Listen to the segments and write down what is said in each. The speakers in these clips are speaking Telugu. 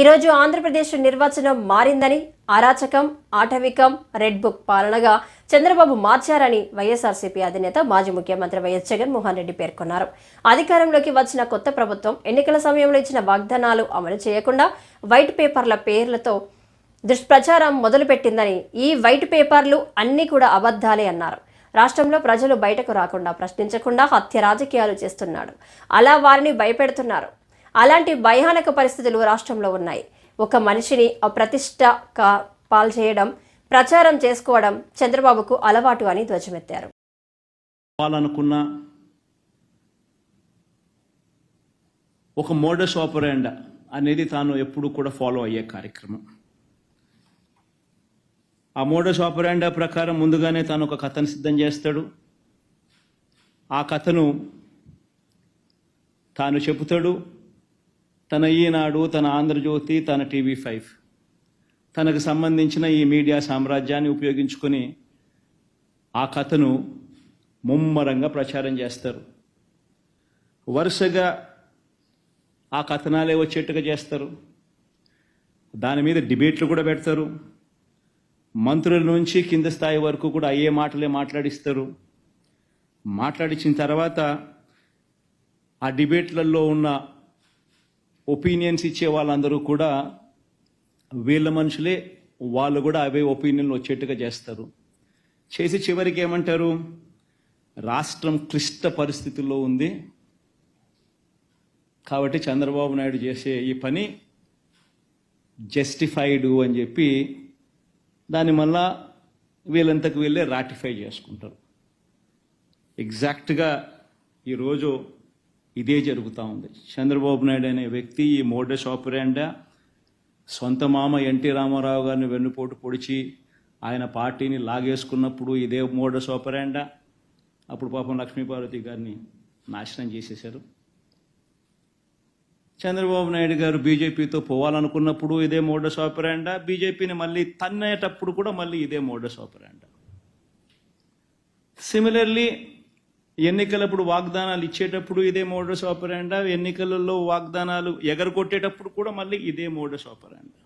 ఈరోజు ఆంధ్రప్రదేశ్ నిర్వచనం మారిందని అరాచకం ఆటవికం రెడ్ బుక్ పాలనగా చంద్రబాబు మార్చారని వైఎస్ఆర్సీపీ అధినేత మాజీ ముఖ్యమంత్రి వైఎస్ జగన్మోహన్ రెడ్డి పేర్కొన్నారు. అధికారంలోకి వచ్చిన కొత్త ప్రభుత్వం ఎన్నికల సమయంలో ఇచ్చిన వాగ్దానాలు అమలు చేయకుండా వైట్ పేపర్ల పేర్లతో దుష్ప్రచారం మొదలుపెట్టిందని ఈ వైట్ పేపర్లు అన్నీ కూడా అబద్ధాలే అన్నారు. రాష్ట్రంలో ప్రజలు బయటకు రాకుండా ప్రశ్నించకుండా హత్య రాజకీయాలు చేస్తున్నాడు. అలా వారిని భయపెడుతున్నారు. అలాంటి భయానక పరిస్థితులు రాష్ట్రంలో ఉన్నాయి. ఒక మనిషిని అప్రతిష్ట పాల్చేయడం ప్రచారం చేసుకోవడం చంద్రబాబుకు అలవాటు అని ధ్వజమెత్తారు. అనుకున్న ఒక మోడస్ ఆపరాండా అనేది తాను ఎప్పుడు కూడా ఫాలో అయ్యే కార్యక్రమం. ఆ మోడస్ ఆపరాండా ప్రకారం ముందుగానే తాను ఒక కథను సిద్ధం చేస్తాడు. ఆ కథను తాను చెబుతాడు. తన ఈనాడు తన ఆంధ్రజ్యోతి తన టీవీ ఫైవ్. తనకు సంబంధించిన ఈ మీడియా సామ్రాజ్యాన్ని ఉపయోగించుకొని ఆ కథను ముమ్మరంగా ప్రచారం చేస్తారు. వరుసగా ఆ కథనాలే వచ్చేట్టుగా చేస్తారు. దాని మీద డిబేట్లు కూడా పెడతారు. మంత్రుల నుంచి కింద స్థాయి వరకు కూడా అయ్యే మాటలే మాట్లాడిస్తారు. మాట్లాడించిన తర్వాత ఆ డిబేట్లలో ఉన్న ఒపీనియన్స్ ఇచ్చే వాళ్ళందరూ కూడా వీళ్ళ మనుషులే వాళ్ళు కూడా అవే ఒపీనియన్లు వచ్చేట్టుగా చేస్తారు. చేసి చివరికి ఏమంటారు? రాష్ట్రం క్లిష్ట పరిస్థితుల్లో ఉంది. కాబట్టి చంద్రబాబు నాయుడు చేసే ఈ పని జస్టిఫైడ్ అని చెప్పి దాన్ని మళ్ళా వీళ్ళంతకు వీళ్ళే రాటిఫై చేసుకుంటారు. ఎగ్జాక్ట్గా ఈరోజు ఇదే జరుగుతూ ఉంది. చంద్రబాబు నాయుడు అనే వ్యక్తి ఈ మోడస్ ఆపరాండా సొంత మామ ఎన్టీ రామారావు గారిని వెన్నుపోటు పొడిచి ఆయన పార్టీని లాగేసుకున్నప్పుడు ఇదే మోడస్ ఆపరాండా అప్పుడు పాపం లక్ష్మీపార్వతి గారిని నాశనం చేసేశారు. చంద్రబాబు నాయుడు గారు బీజేపీతో పోవాలనుకున్నప్పుడు ఇదే మోడస్ ఆపరాండా బీజేపీని మళ్ళీ తన్నేటప్పుడు కూడా మళ్ళీ ఇదే మోడస్ ఆపరాండా సిమిలర్లీ ఎన్నికలప్పుడు వాగ్దానాలు ఇచ్చేటప్పుడు ఇదే మోడస్ ఆపరాండా? ఎన్నికలలో వాగ్దానాలు ఎగరగొట్టేటప్పుడు కూడా మళ్ళీ ఇదే మోడస్ ఆపరాండా?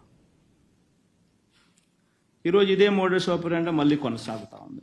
ఈరోజు ఇదే మోడస్ ఆపరాండా మళ్ళీ కొనసాగుతా ఉంది.